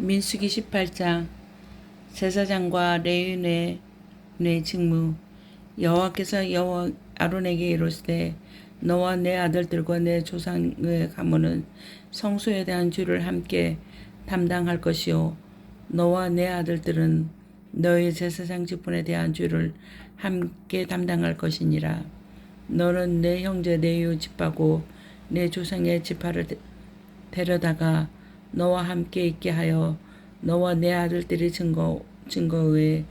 민수기 18장 제사장과 레위의 내 직무 여호와께서 여호와 아론에게 이르시되 너와 내 아들들과 내 조상의 가문은 성소에 대한 주를 함께 담당할 것이요. 너와 내 아들들은 너의 제사장 직분에 대한 주를 함께 담당할 것이니라. 너는 내 형제 내유 집하고 내 조상의 지파를 데- 데려다가 너와 함께 있게 하여 너와 내 아들들이 증거 증거에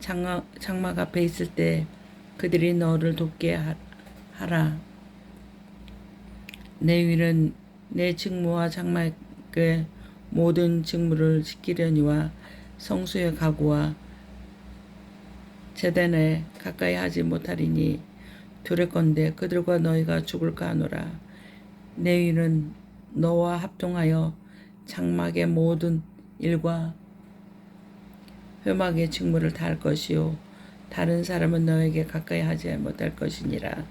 장막, 장막 앞에 있을 때 그들이 너를 돕게 하- 하라. 내 위는 내 직무와 장막의 모든 직무를 지키려니와 성수의 가구와 제단에 가까이 하지 못하리니 두렵건대 그들과 너희가 죽을까 하노라. 내 위는 너와 합동하여 장막의 모든 일과 회막의 직무를 다 할 것이요 다른 사람은 너에게 가까이 하지 못할 것이니라.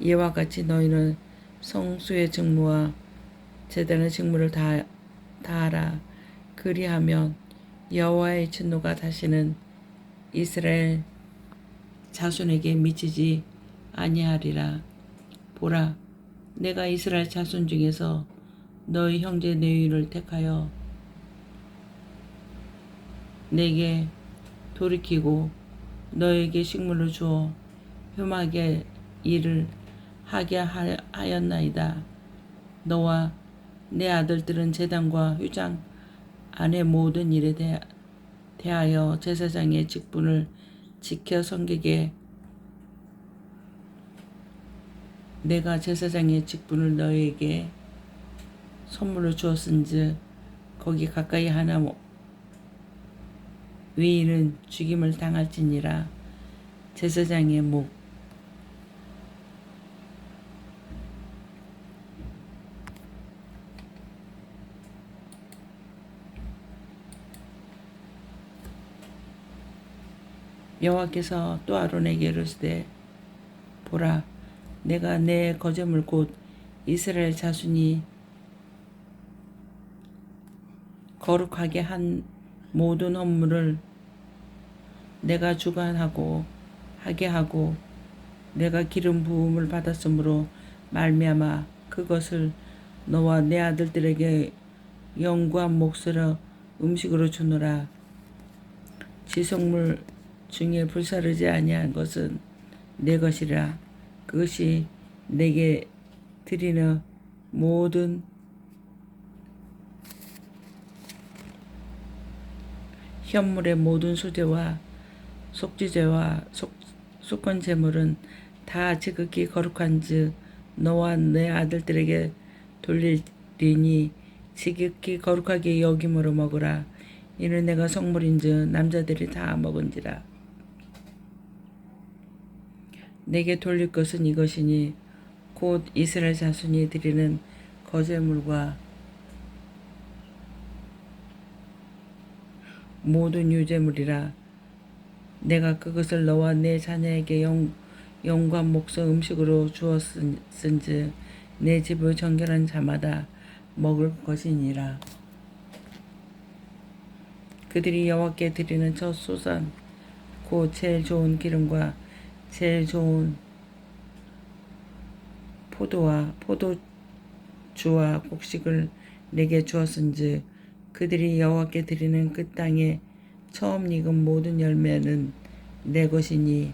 이와 같이 너희는 성수의 직무와 제단의 직무를 다 다하라. 그리하면 여호와의 진노가 다시는 이스라엘 자손에게 미치지 아니하리라. 보라 내가 이스라엘 자손 중에서 너희 형제 네위를 택하여 내게 돌이키고 너에게 식물을 주어 흠하게 일을 하게 하- 하였나이다. 너와 내 아들들은 제단과 휴장 안의 모든 일에 대- 대하여 제사장의 직분을 지켜 섬기게 내가 제사장의 직분을 너에게 선물로 주었은즉 거기 가까이 하나 뭐 위인은 죽임을 당할지니라. 제사장의 목. 여호와께서 또 아론에게 이르시되 보라 내가 내 거제물 곧 이스라엘 자손이 거룩하게 한 모든 헌물을 내가 주관하고 하게 하고 내가 기름 부음을 받았으므로 말미암아 그것을 너와 내 아들들에게 영구한 몫으로 음식으로 주노라. 지성물 중에 불사르지 아니한 것은 내 것이라. 그것이 내게 드리는 모든 현물의 모든 수제와 속지제와 속, 속건 제물은 다 지극히 거룩한즉 너와 내 아들들에게 돌리리니 지극히 거룩하게 여김으로 먹으라. 이는 내가 성물인즉 남자들이 다 먹은지라. 내게 돌릴 것은 이것이니 곧 이스라엘 자손이 드리는 거제물과 모든 유제물이라 내가 그것을 너와 내 자녀에게 영, 영광 목소 음식으로 주었은즉 내 집을 정결한 자마다 먹을 것이니라. 그들이 여호와께 드리는 첫 소산 곧 제일 좋은 기름과 제일 좋은 포도와 포도주와 곡식을 내게 주었은즉 그들이 여호와께 드리는 그 땅에 처음 익은 모든 열매는 내 것이니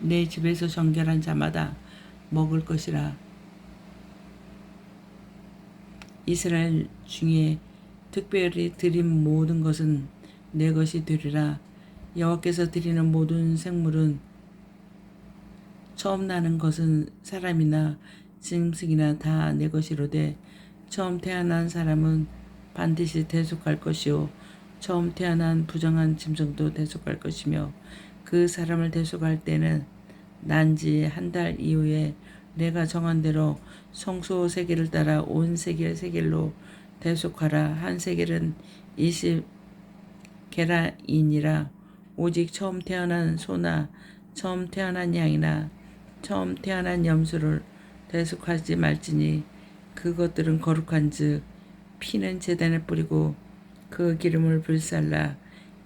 내 집에서 정결한 자마다 먹을 것이라. 이스라엘 중에 특별히 드린 모든 것은 내 것이 되리라. 여호와께서 드리는 모든 생물은 처음 나는 것은 사람이나 짐승이나 다 내 것이로되 처음 태어난 사람은 반드시 대속할 것이요. 처음 태어난 부정한 짐승도 대속할 것이며 그 사람을 대속할 때는 난지 한 달 이후에 내가 정한 대로 성소 세계를 따라 온 세계 세계로 대속하라. 한 세계는 20 게라인이라 오직 처음 태어난 소나 처음 태어난 양이나 처음 태어난 염소를 대속하지 말지니 그것들은 거룩한즉 피는 제단에 뿌리고 그 기름을 불살라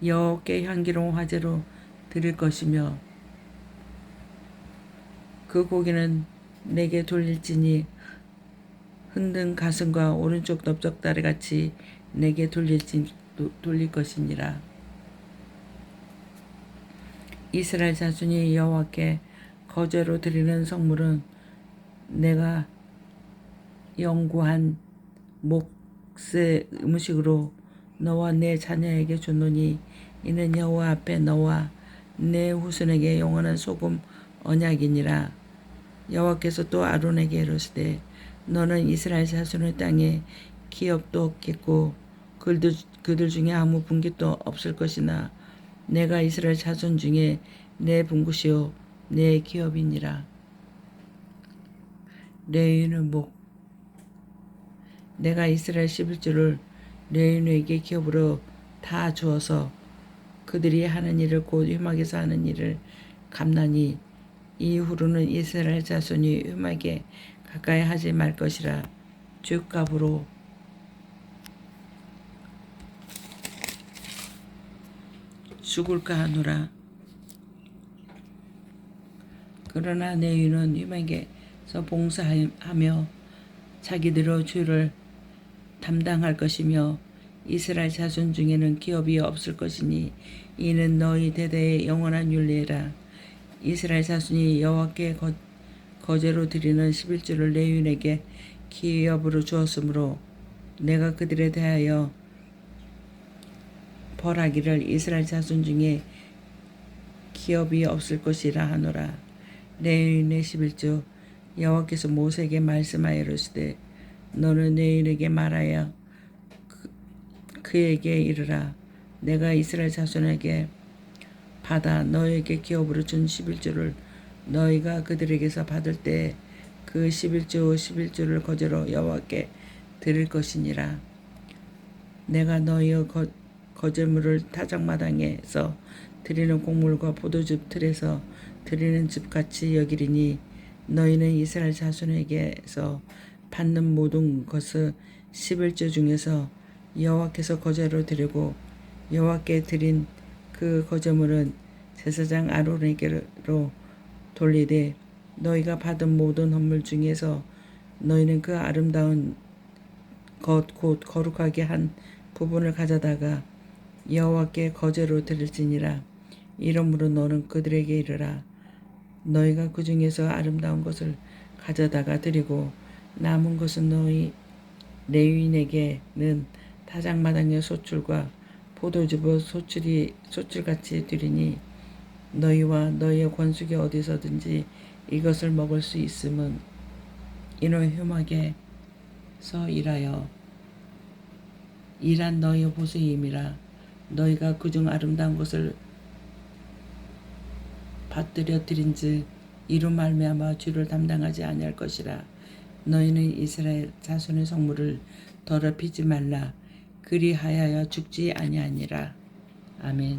여호와께 향기로운 화제로 드릴 것이며 그 고기는 내게 돌릴지니 흔든 가슴과 오른쪽 넓적다리 같이 내게 돌릴지 도- 돌릴 것이니라. 이스라엘 자손이 여호와께 거제로 드리는 성물은 내가 연구한 목세 음식으로 너와 내 자녀에게 줬노니 이는 여호와 앞에 너와 내 후손에게 영원한 소금 언약이니라. 여호와께서 또 아론에게 이르시되 너는 이스라엘 자손의 땅에 기업도 없겠고 그들, 그들 중에 아무 분깃도 없을 것이나 내가 이스라엘 자손 중에 내 분깃이요 내 기업이니라. 레위는 목 내가 이스라엘 11조를 레위노에게 기업으로 다 주어서 그들이 하는 일을 곧 휘막에서 하는 일을 감나니 이후로는 이스라엘 자손이 휘막에 가까이 하지 말 것이라 주값으로. 죽을까 하노라. 그러나 내위는 휘막에서 봉사하며 자기들의 죄를 담당할 것이며 이스라엘 자손 중에는 기업이 없을 것이니 이는 너희 대대의 영원한 윤례라. 이스라엘 자손이 여호와께 거, 거제로 드리는 11조를 레윈에게 기업으로 주었으므로 내가 그들에 대하여 벌하기를 이스라엘 자손 중에 기업이 없을 것이라 하노라. 레윈의 11조 여호와께서 모세에게 말씀하여 이르시되 너는 레윈에게 말하여 그, 그에게 이르라. 내가 이스라엘 자손에게 받아 너에게 기업으로 준 11조를 너희가 그들에게서 받을 때 그 11조 11조를 거제로 여호와께 드릴 것이니라. 내가 너희의 거, 거제물을 타작마당에서 드리는 곡물과 포도즙 틀에서 드리는 즙같이 여기리니 너희는 이스라엘 자손에게서 받는 모든 것을 11조 중에서 여호와께서 거제로 드리고 여호와께 드린 그 거제물은 제사장 아론에게로 돌리되 너희가 받은 모든 헌물 중에서 너희는 그 아름다운 것 곧 거룩하게 한 부분을 가져다가 여호와께 거제로 드릴지니라. 이러므로 너는 그들에게 이르라. 너희가 그 중에서 아름다운 것을 가져다가 드리고 남은 것은 너희 레위인에게는 타작마당의 소출과 포도즙의 소출이 소출같이 드리니 너희와 너희의 권숙이 어디서든지 이것을 먹을 수 있음은 이는 흉하게서 일하여. 일한 너희의 보수임이라 너희가 그중 아름다운 것을 받들여 드린즉 이로 말미암아 죄를 담당하지 아니할 것이라 너희는 이스라엘 자손의 성물을 더럽히지 말라 그리하여 죽지 아니하니라 아멘.